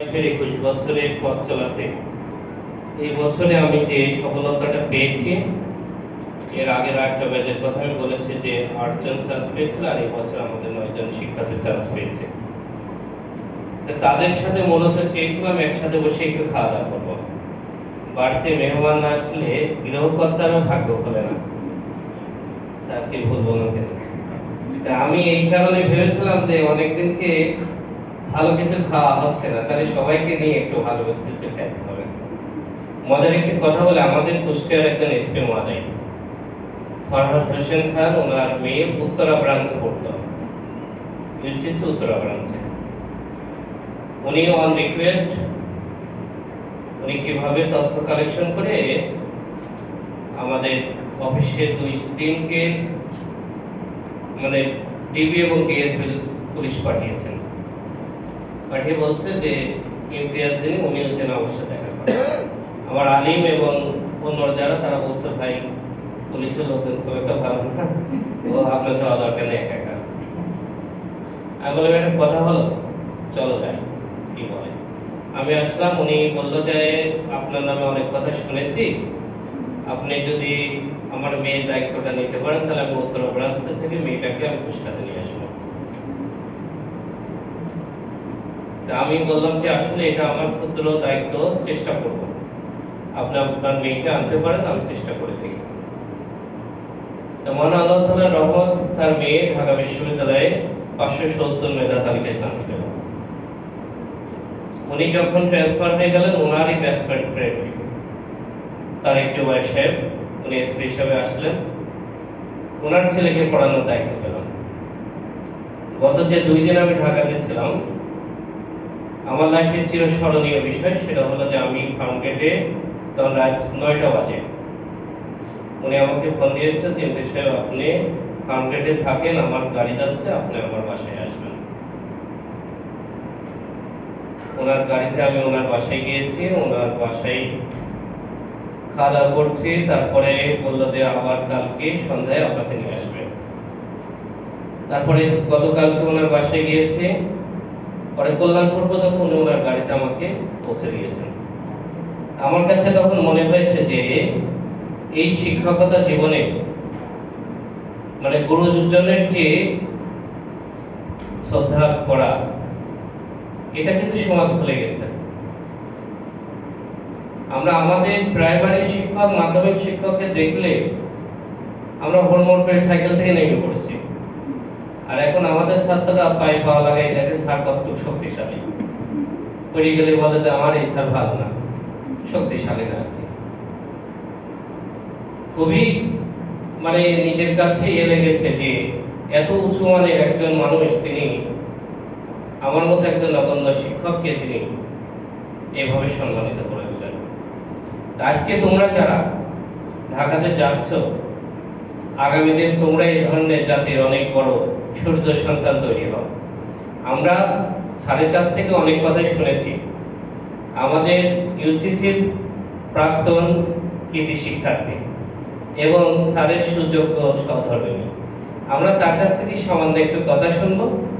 একুশ বছরের পথ চলাতে। এই বছরে আমি যে সফলতাটা পেয়েছি, এর আগের একটা ব্যাচের কথা আমি বলেছি যে আটজন চান্স পেয়েছিল আর এই বছর আমাদের নয়জন শিক্ষার্থী চান্স পেয়েছে। তাদের সাথে মূলত চেয়েছিলাম একসাথে বসে একটু খাওয়া দাওয়া করব। বাড়িতে মেহমান না আসলে গৃহকর্তারও ভাগ্য খোলে না। স্যার, কি ভুল বলুন তা আমি এই কারণে ভেবেছিলাম যে অনেকদিনকে ভালো কিছু খাওয়া হচ্ছে না, তাহলে সবাইকে নিয়ে একটু ভালো কিছু খাইতে হবে। মজার একটি কথা বলে, আমাদের কুষ্টিয়ার একজন এসপি মহাদয়। ফরহাদ হোসেন খান, ওনার মেয়ে উত্তরা ব্রাঞ্চে পড়তো। ইউসিসি উত্তরা ব্রাঞ্চে উনি অন রিকোয়েস্ট উনি কীভাবে তথ্য কালেকশন করে, আমাদের অফিসে দুই দিনকে মানে ডিবি এবং ডিএসবি পুলিশ পাঠিয়েছেন। পাঠিয়ে বলছে যে, ইমতিয়াজ উনি হচ্ছেন অবশ্যই দেখা আমার আলিম এবং যারা, তারা বলছে, ভাই, পুলিশের লোকজন খুব একটা ভালো না। ও আপনার যাওয়া দরকার নেই একা একা। আমি বললাম, একটা কথা হলো চলো যাই। কি বলে। আমি আসলাম, উনি বলল যে, আপনার নামে অনেক কথা শুনেছি। আপনি যদি আমার মেয়ের দায়িত্বটা নিতে পারেন, তাহলে আমি উত্তর ব্রাঞ্চ থেকে মেয়েটাকে আমি কুষ্টাতে নিয়ে আসব তা আমি বললাম যে আসলে এটা আমার ক্ষুদ্র দায়িত্ব, চেষ্টা করব। আপনি আপনার মেয়েকে আনতে পারেন, আমি চেষ্টা করে দেখি। মহান আল্লাহ তাআলার রহমত, তার মেয়ে ঢাকা বিশ্ববিদ্যালয়ে পাঁচশো সত্তর মেধা তালিকায় চান্স পেল। উনি যখন ট্রান্সফার হয়ে গেলেন ওনারই ব্যাটসম্যান ফ্রেন্ড জুবাই সাহেব, উনি এসপি হিসাবে আসলেন। ওনার ছেলেকে পড়ানোর দায়িত্ব পেলাম। গত যে দুই দিন আমি ঢাকাতে ছিলাম আমার লাইফের চিরস্মরণীয় বিষয় সেটা হলো যে আমি ফার্ম তখন রাত নয়টা বাজে। উনি আমাকে ফোন দিয়েছে যে সাহেব, আপনি ফার্ম থাকেন, আমার গাড়ি যাচ্ছে, আপনি আমার বাসায় আসবেন। ওনার গাড়িতে আমি ওনার বাসায় গিয়েছি, ওনার বাসায় খাওয়া দাওয়া করছি, তারপরে বলল যে, আবার কালকে সন্ধ্যায় আপনাকে নিয়ে আসবে। তারপরে গতকালকে ওনার বাসায় গিয়েছি পরে কল্যাণপুর পর্যন্ত উনি ওনার গাড়িতে আমাকে পৌঁছে দিয়েছেন। আমার কাছে তখন মনে হয়েছে যে, এই শিক্ষকতা জীবনে মানে গুরুজনের যে শ্রদ্ধা করা, এটা কিন্তু সমাজ ভুলে গেছে। আমরা আমাদের প্রাইমারি শিক্ষক, মাধ্যমিক শিক্ষককে দেখলে আমরা হরমোর করে সাইকেল থেকে নেমে পড়েছি। আর এখন আমাদের ছাত্ররা পায়ে পাওয়া লাগাই দেখে স্যার কত শক্তিশালী। পড়ে গেলে বলে যে আমার এই স্যার ভালো না, শক্তিশালী না খুবই মানে নিজের কাছে ইয়ে লেগেছে যে এত উঁচু মানের একজন মানুষ তিনি, আমার মতো একজন নগণ্য শিক্ষককে তিনি এভাবে সম্মানিত করে দিলেন। আজকে তোমরা যারা ঢাকাতে যাচ্ছ, আগামী দিন তোমরা এই ধরনের জাতির অনেক বড় সূর্য সন্তান তৈরি হও আমরা স্যারের কাছ থেকে অনেক কথাই শুনেছি। আমাদের ইউসিসির প্রাক্তন কৃতি শিক্ষার্থী এবং স্যারের সুযোগ্য সহধর্মিণী আমরা তার কাছ থেকে সামান্য একটু কথা শুনব।